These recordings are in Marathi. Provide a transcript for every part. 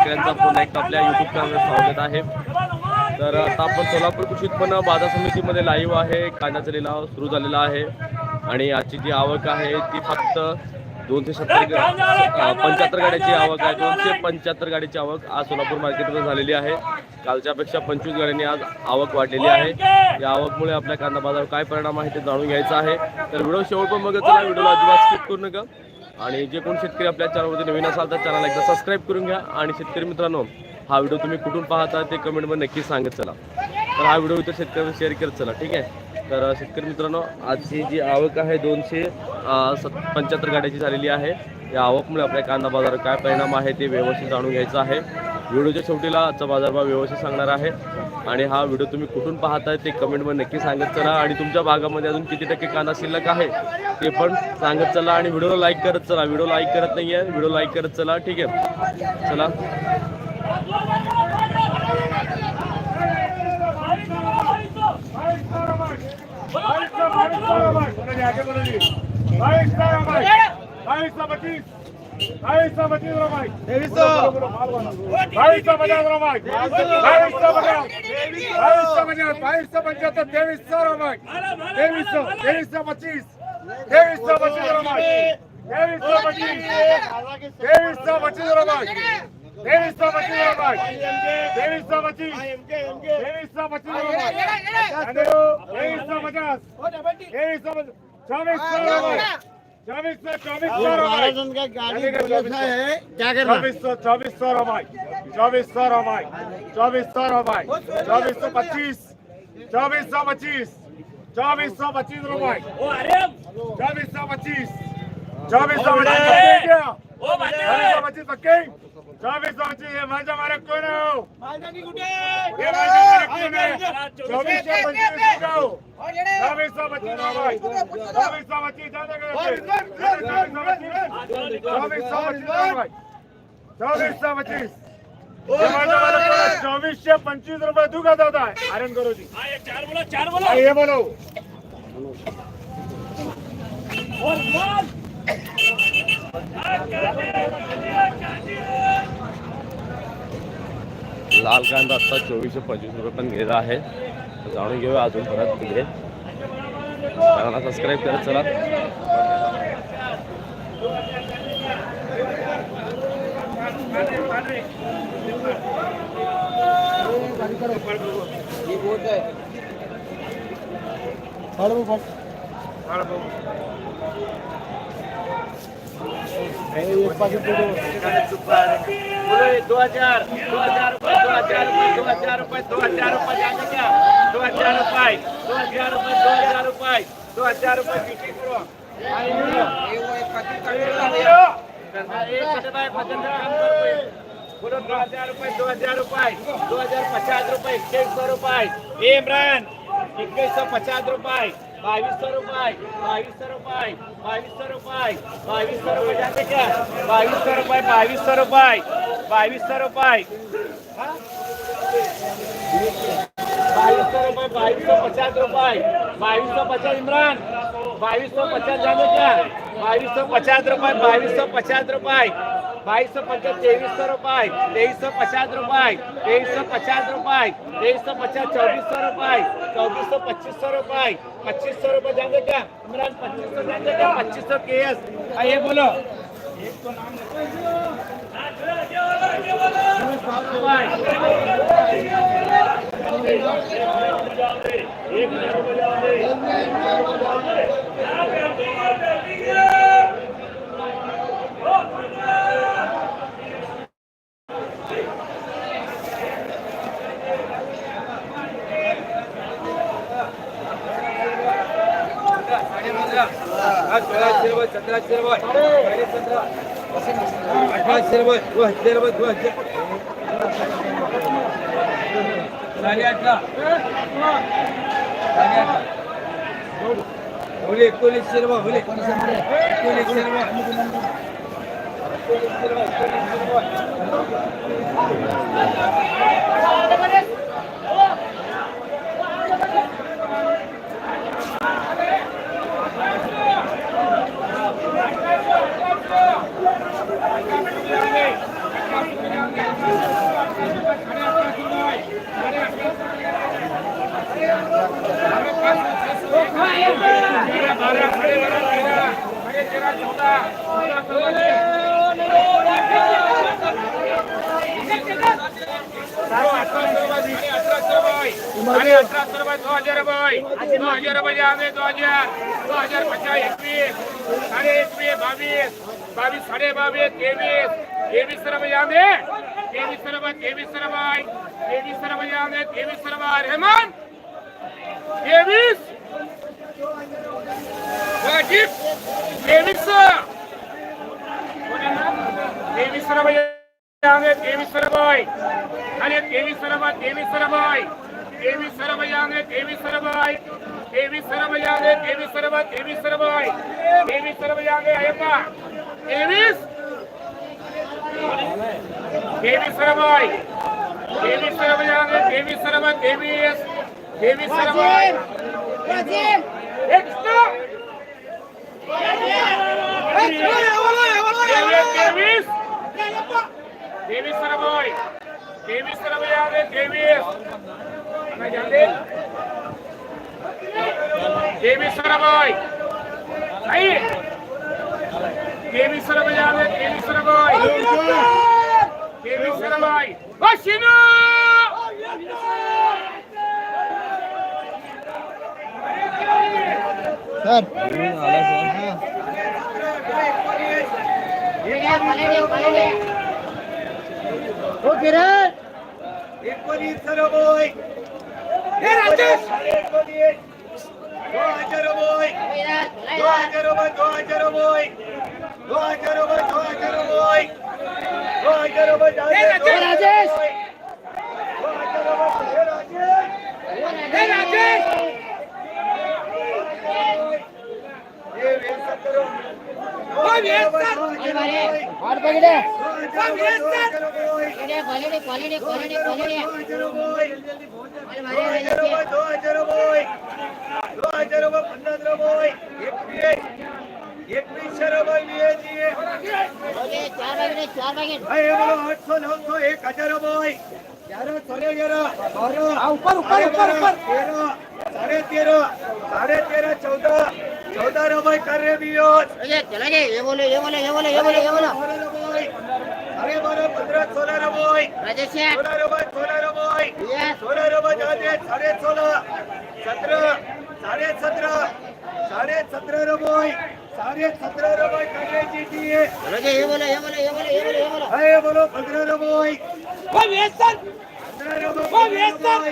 सगळ्यांचा पुन्हा एकदा आपल्या युट्यूब चॅनलवर स्वागत आहे. तर आता आपण सोलापूर कृषी उत्पन्न बाजार समितीमध्ये लाईव्ह आहे. कांद्याचा लिलाव सुरू झालेला आहे. आणि आजची जी आवक आहे ती फक्त दोनशे सत्तर पंच्याहत्तर गाड्याची आवक आहे. दोनशे पंच्याहत्तर गाडीची आवक आज सोलापूर मार्केटमध्ये झालेली आहे. कालच्यापेक्षा पंचवीस गाड्यांनी आज आवक वाढलेली आहे. या आवकमुळे आपल्या कांदा बाजारावर काय परिणाम आहे ते जाणून घ्यायचं आहे. तर व्हिडिओ शेवट पण बघत चला. व्हिडिओला अजिबात स्किप करू नका. आणि जे कोण शेतकरी आपल्या चॅनलवरती नवीन असाल तर चॅनल एकदा सबस्क्राईब करून घ्या. आणि शेतकरी मित्रांनो हा व्हिडिओ तुम्ही कुठून पाहता ते कमेंटमध्ये नक्की सांगत चला. तर हा व्हिडिओ इतर शेतकऱ्यांना शेअर करत चला ठीक आहे? तर शेतकरी मित्रांनो आजची जी आवक आहे दोनशे सत पंच्याहत्तर गाड्याची झालेली आहे. या आवकमुळे आपल्या कांदा बाजारावर काय परिणाम आहे ते व्यवस्थित जाणून घ्यायचं आहे. व्हिडिओच्या शेवटीला आजचा बाजारभाव व्यवस्थित सांगणार आहे आणि हा व्हिडिओ तुम्ही कुठून पाहताय ते कमेंटमध्ये नक्की सांगत चला आणि तुमच्या भागामध्ये अजून किती टक्के कांदा शिल्लक आहे ते पण सांगत चला आणि व्हिडिओला लाईक करत चला व्हिडिओ लाईक करत नाही आहे व्हिडिओ लाईक करत चला ठीक आहे चला बाईस बाईस पच्चीस रुपये तेईस सौ बाईस सौ पचास रुपये बाईस सौ पचास बाईस सौ पचास बाईस सौ पचहत्तर तेईस सौ रुपये तेईस सौ तेईस सौ पच्चीस तेईस सौ पच्चीस रुपये तेईस सौ पच्चीस तेईस सौ पच्चीस रुपये तेईस सौ पच्चीस रुपये तेईस सौ पच्चीस तेईस सौ पच्चीस रुपये तेईस सौ पचास तेईस सौ चौबीस सौ रुपये चौबीस सौ चौबीस सौ रुपये चौबीस सौ चौबीस सौ रुपये चौबीस सौ रुपये चौबीस सौ रुपये चौबीस सौ पच्चीस. चौबीस सौ पच्चीस चौबीस सौ पच्चीस. रुपये चौबीस सौ पच्चीस. चौबीस सौ पच्चीस चौबीस सौ पच्चीस पक्के चौबीस सौ पच्चीस हे माझ्या मारे कोण आहे हो? हे माझ्या मारे कोण आहे चौबीस सौ पच्चीस जाओ चौबीस सौ पच्चीस रुपये चौबीस सौ पच्चीस जाने का चौबीस सौ पच्चीस रुपये चौबीस सौ पच्चीस हे माझ्या मारे कोण आहे? चोवीसशे पंचवीस रुपये तू का जात आहे आर्यन करोजी चार बोला चार बोला हे बोलो लाल कांदा आत्ता चोवीसशे पंचवीस रुपये पण गेला आहे. जाणून घेऊया अजून परत पुढे. चॅनलला सबस्क्राईब करत चला. दो हजार दो हजार रुपये दो हजार रुपये दो हजार रुपये दो हजार रुपये जाने क्या दो हजार रुपये दो हजार रुपये दो हजार रुपये दो हजार रुपये करो बोलो दो हजार रुपये दो हजार रुपये दो हजार पचास रुपये इक्कीस सौ रुपये इमरान इक्कीस सौ पचास रुपये बाईस सौ रुपये बाईस सौ रुपये बाईस सौ रुपये बाईस सौ रुपये जाते क्या बाईस सौ रुपये बाईस सौ रुपये बाईस सौ रुपये हाँ? बाईस सौ रुपये बाईस सौ पचास रुपये बाईस सौ पचास इमरान बाईस सौ पचास जाने क्या बाईस सौ पचास रुपये बाईस सौ पचास रुपये बाईस सौ पचास तेईस सौ रुपये तेईस सौ पचास रुपये तेईस सौ पचास रुपये तेईस सौ पचास चौबीस सौ रुपये चौबीस सौ पच्चीस सौ रुपये पच्चीस सौ रुपये जाने क्या? इमरान पच्चीस सौ जाने क्या? पच्चीस सौ के एस आइए बोलो। एक तो नाम एकोणीसशे रुपये एकोणीसशे रुपये तेरा चौदा पंधरा सोळा अठराशे रुपये अठराशे रुपये रुपये दो हजार रुपये दो हजार रुपये दो हजार दो हजार पचास एकवीस साडे एकवीस बावीस बावीस साडे बावीस तेवीस तेवीस रुपये आवे तेवीस रुपये तेवीस रुपये तेवीस रुपये आवे तेवीस रुपये रेहमान तेवीस तेवीसरबाई आणि तेवीसरबा तेवीसरबाई तेवीसरबाई आहे तेवीसरबाई तेवीसरबाई आहे तेवीसरबा तेवीसरबाई तेवीसरबाई आहे का तेवीस तेवीसरबाई तेवीसरबाई आहे तेवीसरबा तेवीस तेवीसरबाई దేవీస్ రాబోయ్ దేవీస్ రాబోయ్ అదే దేవీస్ అన్న జల్దీ దేవీస్ రాబోయ్ నై దేవీస్ రాబోయ్ అదే దేవీస్ రాబోయ్ దేవీస్ రాబోయ్ వశిను रुपये ओ शिनू एकोणीस रुपये हे राजेश एकोणीस दो हजार रुपये दो हजार रुपये दो हजार रुपये दो हजार रुपये दो हजार रुपये दो हजार रुपये जाते दो राजेश. रुपये. दो हजार रुपये हे राजेश हे राजेश આઠસો નવસો એક હજારો બોય ત્યારે સોરે ગેરો ઉપર ઉપર ઉપર ઉપર તેરો સાડે તેરો સાડે તેર ચૌદ चौधरी भाई कर रहे भी हो ये चला गए ये बोले ये बोले ये बोले ये बोले ये बोले अरे बोलो पंद्रह सोलह रुपये राजेश सोलह रुपये सोलह रुपये सोलह रुपये जाते साढ़े सोलह सत्रह साढ़े सत्रह साढ़े सत्रह रुपये साढ़े सत्रह रुपये कर रहे जीतिए ये बोले ये बोले ये बोले ये बोले ये बोले अरे बोलो पंद्रह रुपये कोई व्यसन पंद्रह रुपये कोई व्यसन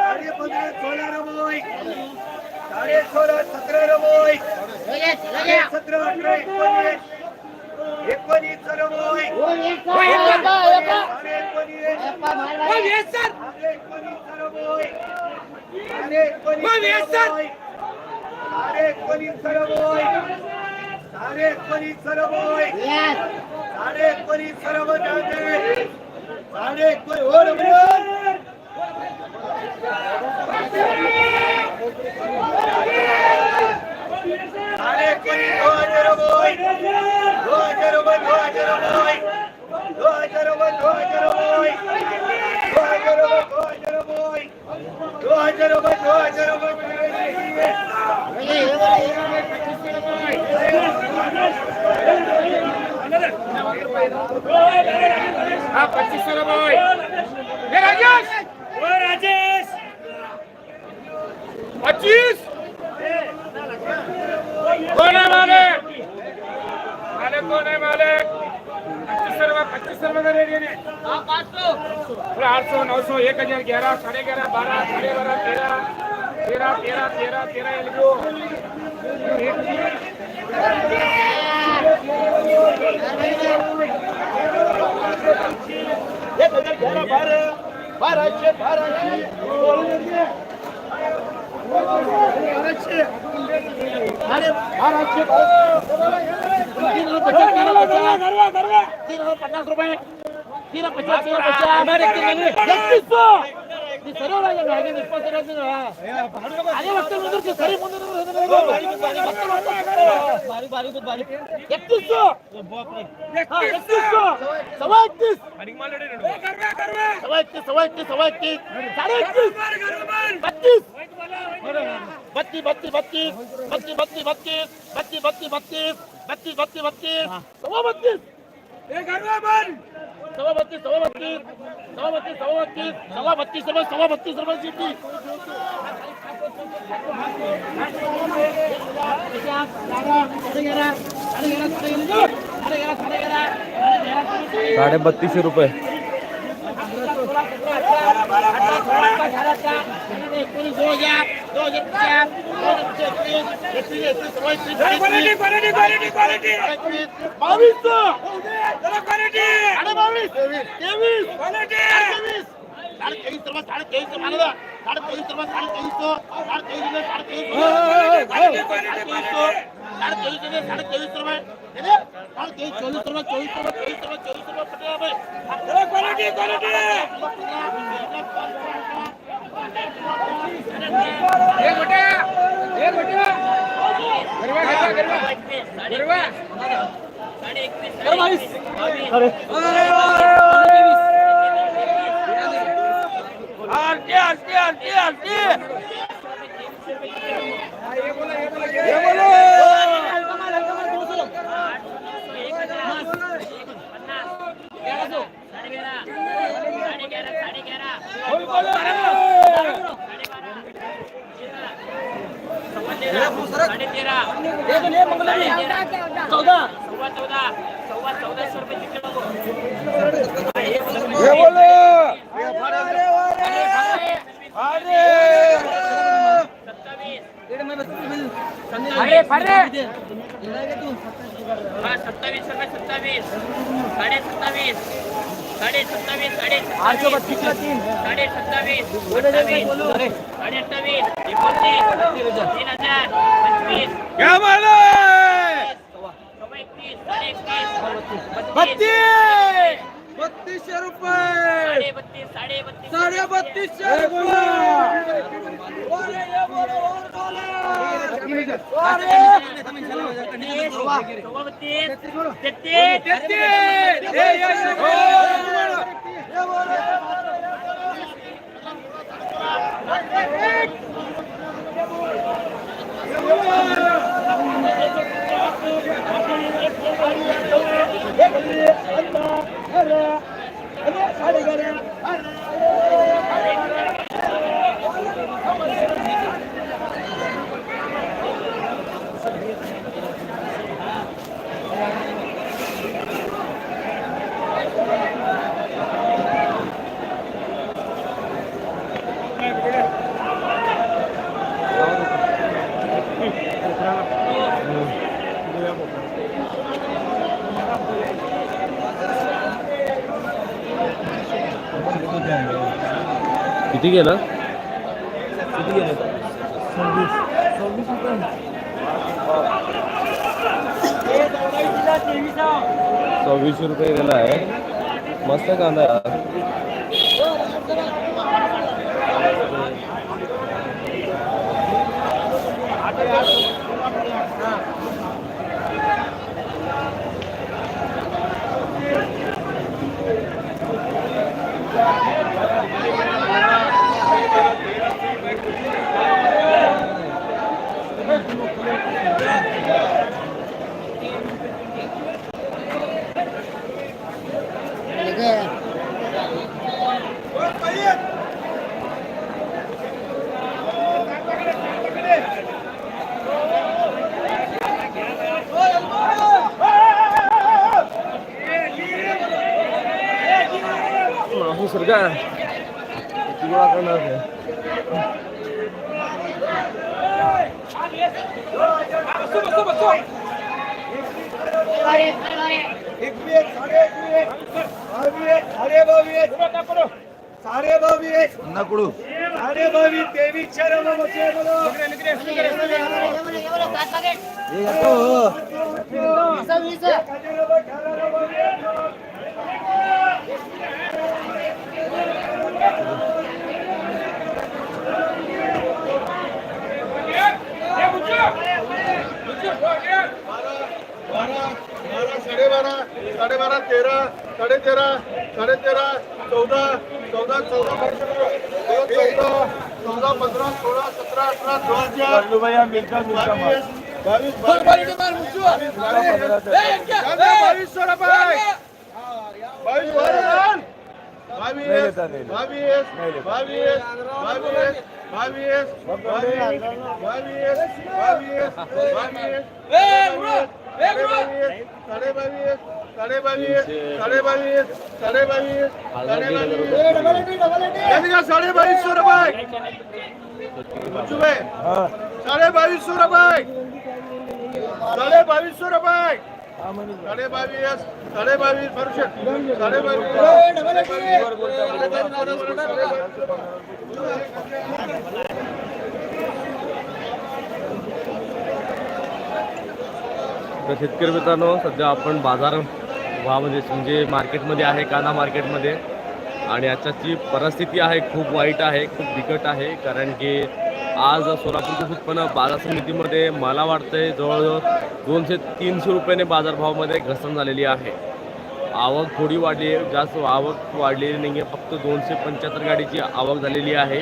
साढ़े पंद्रह सोलह रुपये साडे सोळा सतरा रमोय सतरा अठरा एकोणीस. एकोणीस रमोय एकोणीस. रमोय साडे एकोणीस. साडे एकोणीस रमोय साडे एकोणीस रमोय साडे एकोणीस रमो साडे एकोणीस હા પચીસો નો ભાઈ રાજા पच्चीस। पच्चीस कोण आहे मालक? मालक कोण आहे मालक? पच्चीस सर्व पच्चीस रुपये का रेट आठ सौ नौ सौ एक हजार ग्यारह साढ़े ग्यारह बारह साढ़े बारह तेरह तेरह तेरह तेरह तेरह एक हजार ग्यारह बारह बारह बाराशे बारह પચાસ રૂપિયા सव्वा एकतीस सव्वा एकतीस सव्वा एकतीस सव्वा एकतीस साडे एकतीस बत्तीस. बत्तीस बत्तीस बत्तीस. बत्तीस बत्तीस बत्तीस. बत्तीस बत्तीस बत्तीस. बत्तीस बत्तीस बत्तीस. सव्वा बत्तीस. सव्वा बत्तीस सव्वा बत्तीस सव्वा बत्तीस सव्वा बत्तीस सव्वा बत्तीस रुपये सव्वा बत्तीस रुपये शेती साडे बत्तीसशे रुपये બાવીસો બાવીસ ત્રેવીસ સાડે ત્રેવીસ રૂપિયા સાડે ત્રેવીસ રૂપિયા સાડે ત્રેવીસ રૂપિયા સાડે ત્રેવીસો સાડે ત્રેવીસ રૂપિયા સાડે ત્રેવીસો સાડે ત્રેવીસ રૂપિયા સાડે ત્રેવીસ રૂપિયા સાડે ત્રેવીસ ચોવીસ રૂપિયા ચોવીસ રૂપિયા ત્રેવીસ રૂપિયા ચોવીસ રૂપિયા પટેલ ભાઈ Gol, gol, gol! चौदा सत्तावीस सत्तावीस साडे सत्तावीस. साडे सत्तावीस साडे सत्तावीस साडे सत्तावीस अठ्ठावीस साडे अठ्ठावीस एकोणतीस तीन हजार पंचवीस. एकतीस साडे एकतीस बत्तीस! बत्तीसशे रुपये! साडे बत्तीस साडे बत्तीस साडे बत्तीसशे Allah Allah Allah किती गेलं? किती गेलं सव्वीस सव्वीस रुपये सव्वीस रुपये गेला आहे. मस्त कांदा दुसरं काय गोळा करणार सारे बावी नकडू सारे बावी तेवीस चार बोलो साडेबारा तेरा साडे तेरा साडे तेरा चौदा चौदा चौदा चौदा चौदा पंधरा सोळा सतरा अठरा हजार बावीस बावीस बावीस बावीस बावीस बावीस बावीस बावीस साडे बावीसशे रुपये साडे बावीसशे रुपये साडे बावीसशे रुपये साडे बावीस साडे बावीस वर्ष साडे बावीस तर शेतकरी मित्रांनो सध्या आपण बाजार भावामध्ये म्हणजे, म्हणजे मार्केटमध्ये आहे कांदा मार्केटमध्ये. आणि आजच्याची परिस्थिती आहे खूप वाईट आहे खूप बिकट आहे. कारण की आज सोलापूर कृषी उत्पन्न बाजार समितीमध्ये मला वाटतंय जवळजवळ दोनशे तीनशे रुपयाने बाजारभावामध्ये घसरण झालेली आहे. आवक थोडी वाढली आहे जास्त आवक वाढलेली नाही आहे फक्त दोनशे पंच्याहत्तर गाडीची आवक झालेली आहे.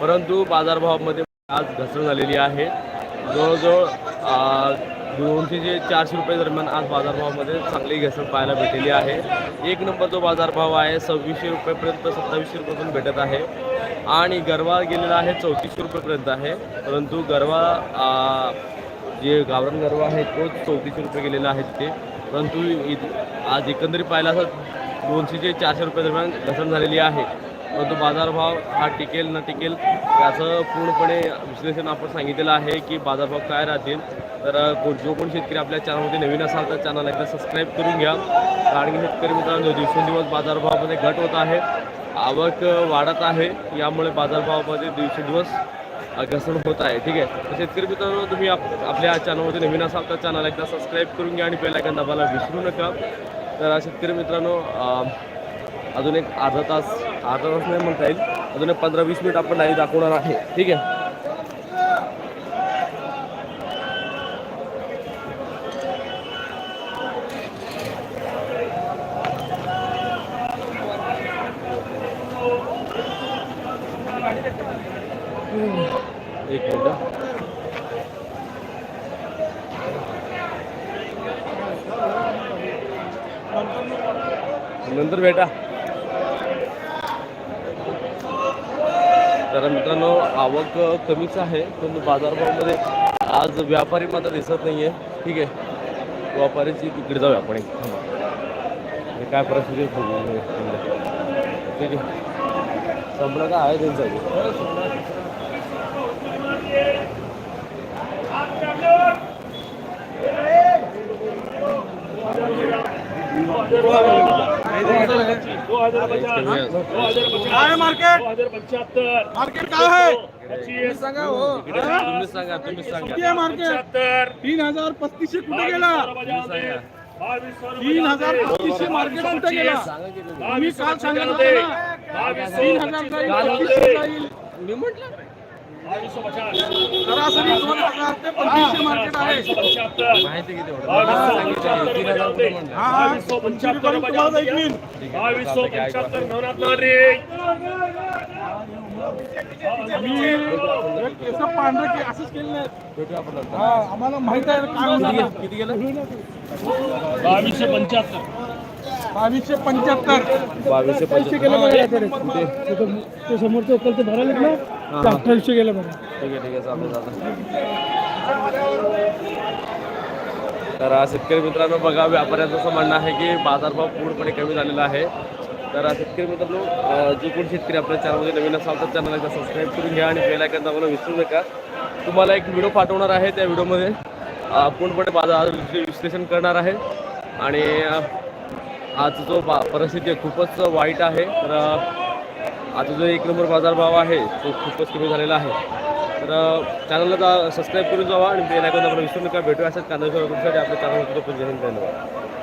परंतु बाजारभावामध्ये आज घसरण झालेली आहे. जवळजवळ दोनशे ते चारशे रुपये दरम्यान आज बाजारभावामध्ये चांगली घसरण पाहायला भेटलेली आहे. एक नंबर जो बाजारभाव आहे सव्वीसशे रुपयेपर्यंत सत्तावीसशे रुपयेपर्यंत भेटत आहे. आणि गरवा गेलेला आहे चौतीसशे रुपयेपर्यंत आहे. परंतु गरवा जे गावरान गरवा आहे तो चौतीसशे रुपये गेलेला आहे तिथे. परंतु इ- आज एकंदरीत पाहिला असं दोनशे ते चारशे रुपये दरम्यान घसरण झालेली आहे. परंतु बाजारभाव हा टिकेल न टिकेल याचं पूर्णपणे विश्लेषण आपण सांगितलेलं आहे की बाजारभाव काय राहतील. तर जो कोण शेतकरी आपल्या चॅनलमध्ये नवीन असाल तर चॅनल एकदा सबस्क्राईब करून घ्या. कारण की शेतकरी मित्रांनो दिवसेंदिवस बाजारभावामध्ये घट होत आहे. आवक वाढत आहे. यामुळे बाजारभावामध्ये दिवसेंदिवस घसरण होत आहे. ठीक आहे? तर शेतकरी मित्रांनो तुम्ही आप आपल्या चॅनलमध्ये नवीन असाल तर चॅनल एकदा सबस्क्राईब करून घ्या आणि बेल आयकॉन दाबायला विसरू नका. तर शेतकरी मित्रांनो अजून एक अर्धा तास अर्धा तास नाही म्हणता येईल. अजून पंधरा वीस मिनिट आपण लाईव्ह दाखवणार आहे. ठीक आहे एक मिनिट नंतर भेटा तर मित्रांनो आवक कमीच आहे पण बाजारभावामध्ये आज व्यापारी मात्र दिसत नाही आहे ठीक आहे. व्यापारीची तिकडे जाऊ आपण एक. काय परिस्थिती ठीक आहे. संपलं का? आहे त्यांचं काय मार्केट? मार्केट काय तुम्ही सांगा तुम्ही सांगा मार्केट. तीन हजार पस्तीसशे कुठे गेला? तीन हजार पस्तीसशे मार्केट कुठे गेला. तुम्ही काल सांगत होते ना? तीन हजार मी म्हटलं सरासरी दोन हजार ते पंचवीसशे मार्केट आहे. माहिती किती सांगितलं आम्हाला माहीत आहे किती गेलं? बावीसशे पंच्याहत्तर. बावीसशे पंच्याहत्तर. बावीसशे पैसे गेलं ते समोरचं उकलते भरायला ना अठ्ठावीसशे गेलं बघा. ठीक आहे ठीक आहे चालू तर शेतकरी मित्रांनो बघा व्यापाऱ्यांचं असं म्हणणं आहे की बाजारभाव पूर्णपणे कमी झालेला आहे. तर शेतकरी मित्रांनो जे जो कोण शेतकरी आपल्या चॅनलमध्ये नवीन असाल तर चॅनल एकदा सबस्क्राईब करून घ्या आणि बेल आयकॉन दाबायला विसरू नका. तुम्हाला एक व्हिडिओ पाठवणार आहे त्या व्हिडिओमध्ये पूर्णपणे बाजार विश्लेषण करणार आहे. आणि आज जो बा परिस्थिती आहे खूपच वाईट आहे. तर आजचा आता जो एक नंबर बाजारभाव आहे तो खूपच कमी झालेला आहे. तर चॅनलला सबस्क्राईब करून जावा आणि बेल आयकॉन दाबायला विसरू नका. भेटू अशाच कांदा आपल्या चॅनलवर धन्यवाद.